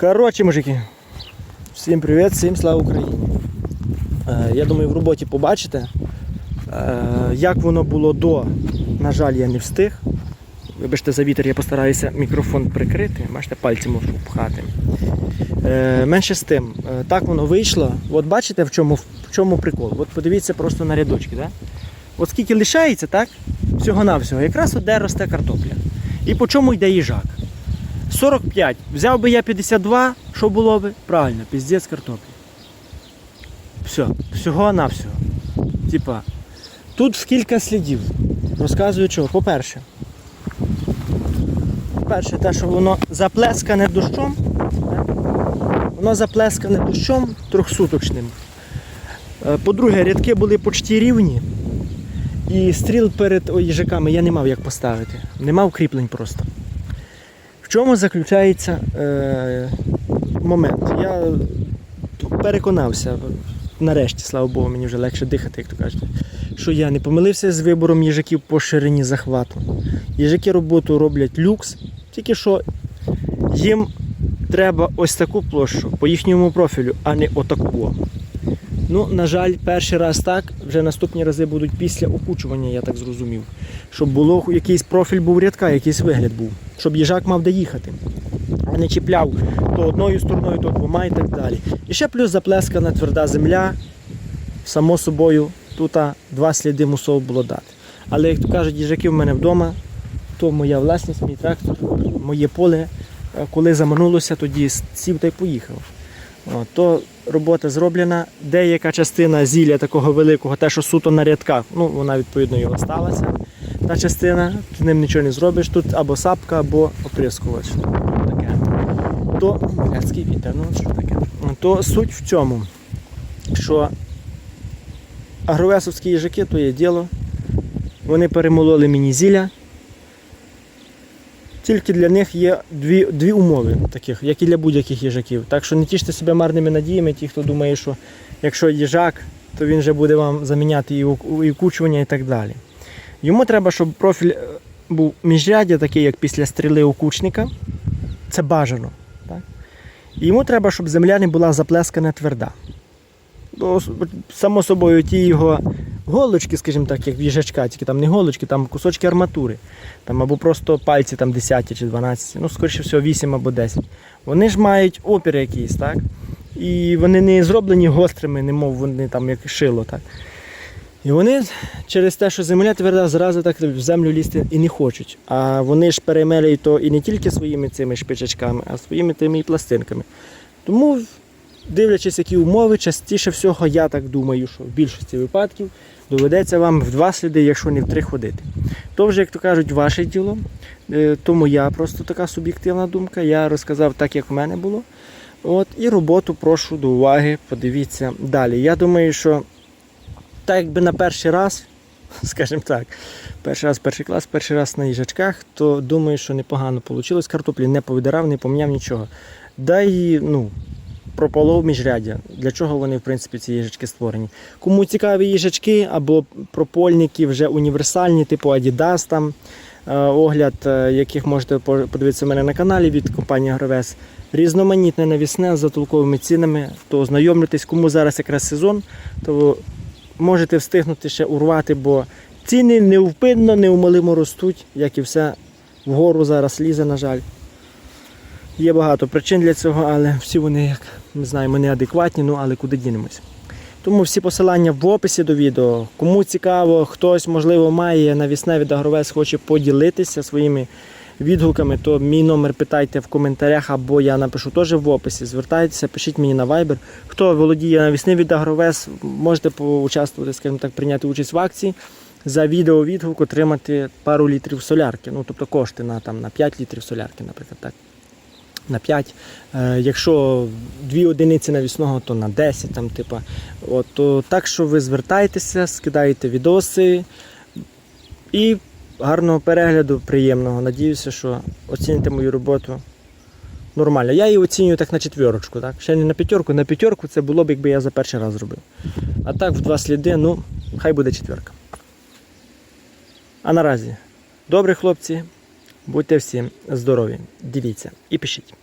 Коротше, мужики, всім привіт, всім слава Україні. Е, я думаю, в роботі побачите, е, як воно було до. На жаль, я не встиг. Вибачте за вітер, я постараюся мікрофон прикрити. Бачите, пальці можу пхати. Е, менше з тим, так воно вийшло. От бачите, в чому, в чому прикол? От подивіться просто на рядочки. Да? От скільки лишається, так? Всього-навсього, якраз от де росте картопля. І по чому йде їжак. 45. Взяв би я 52, що було би? Правильно, піздець картоплі. Все, всього-навсього. Типа, тут кілька слідів. Розказую чого. По-перше, по-перше, те, що воно заплескане дощом. Воно заплескане дощом трьохсуточним. Е, По-друге, рядки були почти рівні. І стріл перед їжаками я не мав як поставити. Не мав кріплень просто. Чому заключається е, момент? Я переконався, нарешті, слава Богу, мені вже легше дихати, як то кажуть, що я не помилився з вибором їжаків по ширині захвату. Їжаки роботу роблять люкс, тільки що їм треба ось таку площу по їхньому профілю, а не отаку. Ну, на жаль, перший раз так, вже наступні рази будуть після окучування, я так зрозумів. Щоб було якийсь профіль був рядка, якийсь вигляд був, щоб їжак мав де їхати, а не чіпляв то одною стороною, то двома і так далі. І ще плюс заплескана тверда земля. Само собою, тут два сліди мусово було дати. Але як то кажуть, їжаки в мене вдома, то моя власність, мій трактор, моє поле. Е, Коли заманулося, тоді сів та й поїхав. О, то робота зроблена. Деяка частина зілля такого великого, те, що суто на рядках, ну вона відповідно його сталася. Та частина, з ним нічого не зробиш. Тут або сапка, або оприскувач. Таке. То блядський вітер, ну що таке. То суть в цьому, що агровесовські їжаки то є діло. Вони перемололи мені зілля. Тільки для них є дві, дві умови, таких, як і для будь-яких їжаків. Так що не тіште себе марними надіями, ті, хто думає, що якщо їжак, то він вже буде вам заміняти і укучування і так далі. Йому треба, щоб профіль е, був міжрядя, такий, як після стріли укучника. Це бажано. Так? Йому треба, щоб земля не була заплескана тверда. Бо, само собою, ті його голочки, скажімо так, як їжачка, тільки там не голочки, там кусочки арматури, там або просто пальці там 10 чи 12, ну, скоріше всього, 8 або 10. Вони ж мають опір якийсь, так? І вони не зроблені гострими, немов вони там як шило. Так? І вони через те, що земля тверда, зразу так в землю лізти і не хочуть. А вони ж перемелюють то і не тільки своїми цими шпичачками, а своїми тими і пластинками. Тому дивлячись, які умови, частіше всього, я так думаю, що в більшості випадків доведеться вам в два сліди, якщо не в три ходити. То вже, як то кажуть, ваше діло. Е, То моя просто така суб'єктивна думка. Я розказав так, як в мене було. От, і роботу прошу до уваги, подивіться далі. Я думаю, що так якби на перший раз, скажімо так, перший раз перший клас, перший раз на їжачках, то думаю, що непогано вийшло. Картоплі не повидирав, не поміняв нічого. Да і ну, прополов міжряддя. Для чого вони, в принципі, ці їжачки створені? Кому цікаві їжачки або пропольники вже універсальні, типу Adidas, там, е, огляд, е, яких можете подивитися у мене на каналі від компанії Агровес. Різноманітне навісне з затолковими цінами, то ознайомлюйтесь, кому зараз якраз сезон, то можете встигнути ще урвати, бо ціни невпинно, неумолимо ростуть, як і все вгору зараз лізе, на жаль. Є багато причин для цього, але всі вони, як ми знаємо, неадекватні, ну але куди дінемось. Тому всі посилання в описі до відео. Кому цікаво, хтось, можливо, має навісне від Агровес, хоче поділитися своїми відгуками, то мій номер питайте в коментарях або я напишу теж в описі. Звертайтеся, пишіть мені на Viber. Хто володіє навісним від Агровес, можете поучаствувати, скажімо так, прийняти участь в акції. За відео відгук отримати пару літрів солярки. Ну, тобто кошти на, там, на 5 літрів солярки, наприклад. так на 5. Е, якщо дві одиниці навісного, то на 10. Там, типа. От, то так що ви звертайтеся, скидаєте відоси і гарного перегляду, приємного. Надіюся, що оціните мою роботу нормально. Я її оцінюю так на четверочку. Так? Ще не на п'ятерку, на п'ятерку це було б, якби я за перший раз зробив. А так, в два сліди, ну, хай буде четверка. А наразі, добрі хлопці, будьте всім здорові, дивіться і пишіть.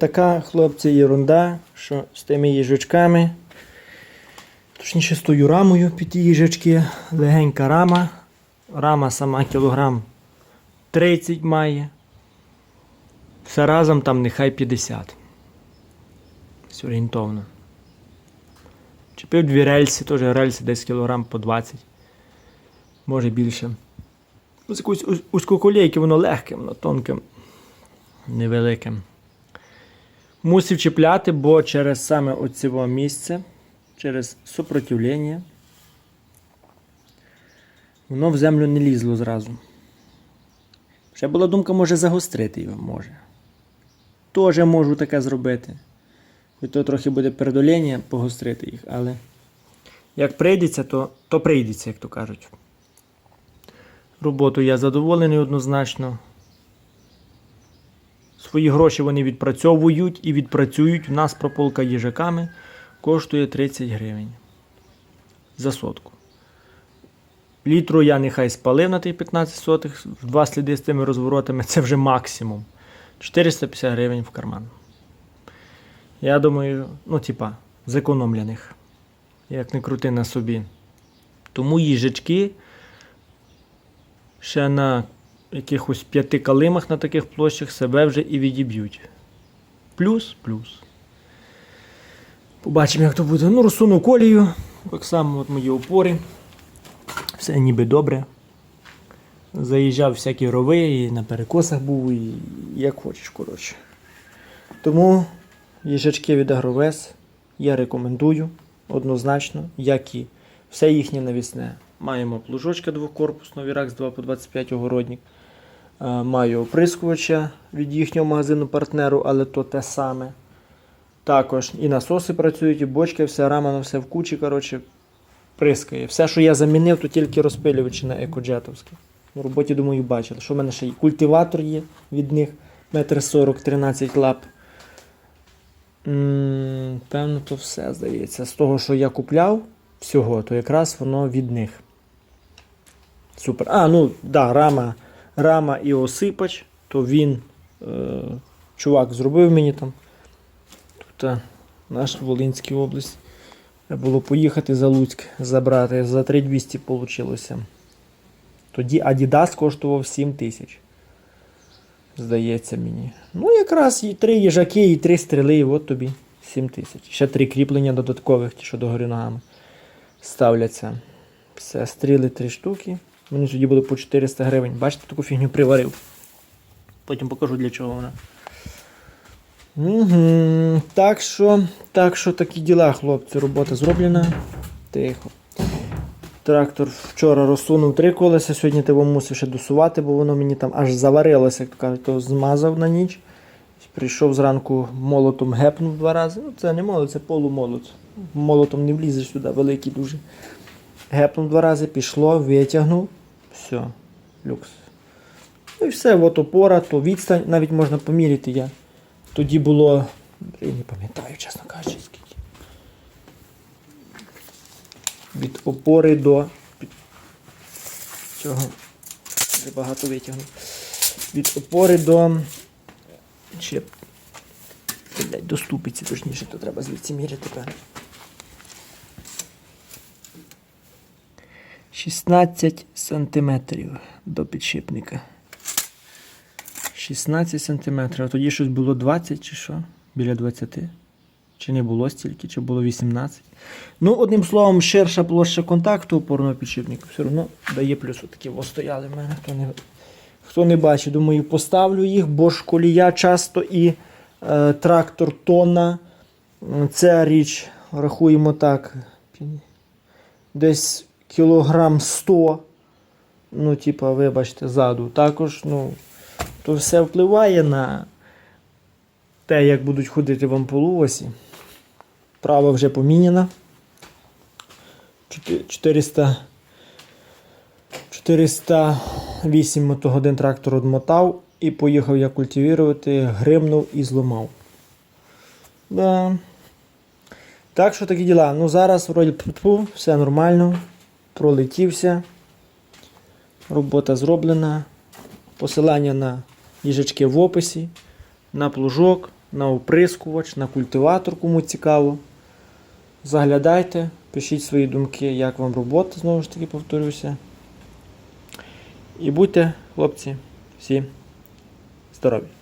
Така, хлопці, єрунда, що з тими їжачками. Точніше, з тою рамою під ті їжачки. Легенька рама. Рама сама кілограм 30 має. Все разом там нехай 50. Ось орієнтовно. Чепив дві рельси, теж рельси десь кілограм по 20. Може більше. Ось якусь уз- узкоколійки, воно легке, воно тонке, невелике. Мусив чіпляти, бо через саме оце місце, через супротивлення, воно в землю не лізло зразу. Ще була думка, може загострити його, може. Тоже можу таке зробити. І то трохи буде передоління погострити їх, але як прийдеться, то, то прийдеться, як то кажуть. Роботу я задоволений однозначно. Свої гроші вони відпрацьовують і відпрацюють. У нас прополка їжаками коштує 30 гривень за сотку. Літру я нехай спалив на тих 15 сотих, в два сліди з тими розворотами це вже максимум. 450 гривень в карман. Я думаю, ну, типа, зекономлених. Як не крути на собі. Тому їжачки ще на якихось п'яти калимах на таких площах себе вже і відіб'ють. Плюс, плюс. Побачимо, як то буде. Ну, розсунув колію. Так само от мої опори. Все ніби добре. Заїжджав всякі рови, і на перекосах був, і як хочеш, коротше. Тому їжачки від Агровес я рекомендую однозначно, як і все їхнє навісне. Маємо плужочка двокорпусного Віракс 2 по 25 огородник. Е, Маю оприскувача від їхнього магазину партнеру, але то те саме. Також і насоси працюють, і бочки, все рамано, все в кучі, коротше, прискає. Все, що я замінив, то тільки розпилювачі на екоджетовські. В роботі, думаю, бачили. Що в мене ще є? Культиватор є від них, метр 40, 13 лап. Певно, то все здається. З того, що я купляв всього, то якраз воно від них. Супер. А, ну да, рама, рама і осипач, то він, е, чувак, зробив мені там. Тут е, наш Волинська область. Треба було поїхати за Луцьк забрати. За 3200 вийшло. Тоді Adidas коштував 7 тисяч. Здається мені. Ну, якраз і три їжаки, і три стріли, і от тобі 7 тисяч. Ще три кріплення додаткових, ті, що догори ногами ставляться. Все, стріли три штуки. Мені тоді було по 400 гривень. Бачите, таку фігню приварив. Потім покажу для чого вона. Угу. Так що, так що такі діла, хлопці. Робота зроблена. Тихо. Трактор вчора розсунув три колеса, сьогодні тебе мусив ще досувати, бо воно мені там аж заварилося, як то кажуть, то змазав на ніч. Прийшов зранку молотом гепнув два рази. Ну, це не молот, це полумолот. Молотом не влізеш сюди, великий дуже. Гепнув два рази, пішло, витягнув. Все, люкс. Ну і все, от опора, то відстань, навіть можна поміряти я. Тоді було. Я не пам'ятаю, чесно кажучи, скільки. Від опори до цього. Вже багато витягнув. Від опори до. Чи. До ступиці, точніше, то треба звідси міряти тепер. 16 сантиметрів до підшипника. 16 сантиметрів. А тоді щось було 20 чи що? Біля 20. Чи не було стільки, чи було 18. Ну, одним словом, ширша площа контакту опорного підшипника все одно дає плюс. Такі ось в мене. Хто не, хто не бачить, думаю, поставлю їх, бо ж колія часто і е, трактор тонна. Ця річ, рахуємо так, десь кілограм 100. Ну, типа, вибачте, ззаду. Також, ну, то все впливає на те, як будуть ходити вам по лувасі. Права вже поміняна. 400, 408 мотогодин трактор одмотав і поїхав я культивірувати, гримнув і зламав. Да. Так що такі діла. Ну зараз вроді все нормально. Пролетівся. Робота зроблена. Посилання на їжачки в описі, на плужок, на оприскувач, на культиватор, кому цікаво. Заглядайте, пишіть свої думки, як вам робота, знову ж таки повторюся. І будьте, хлопці, всі здорові!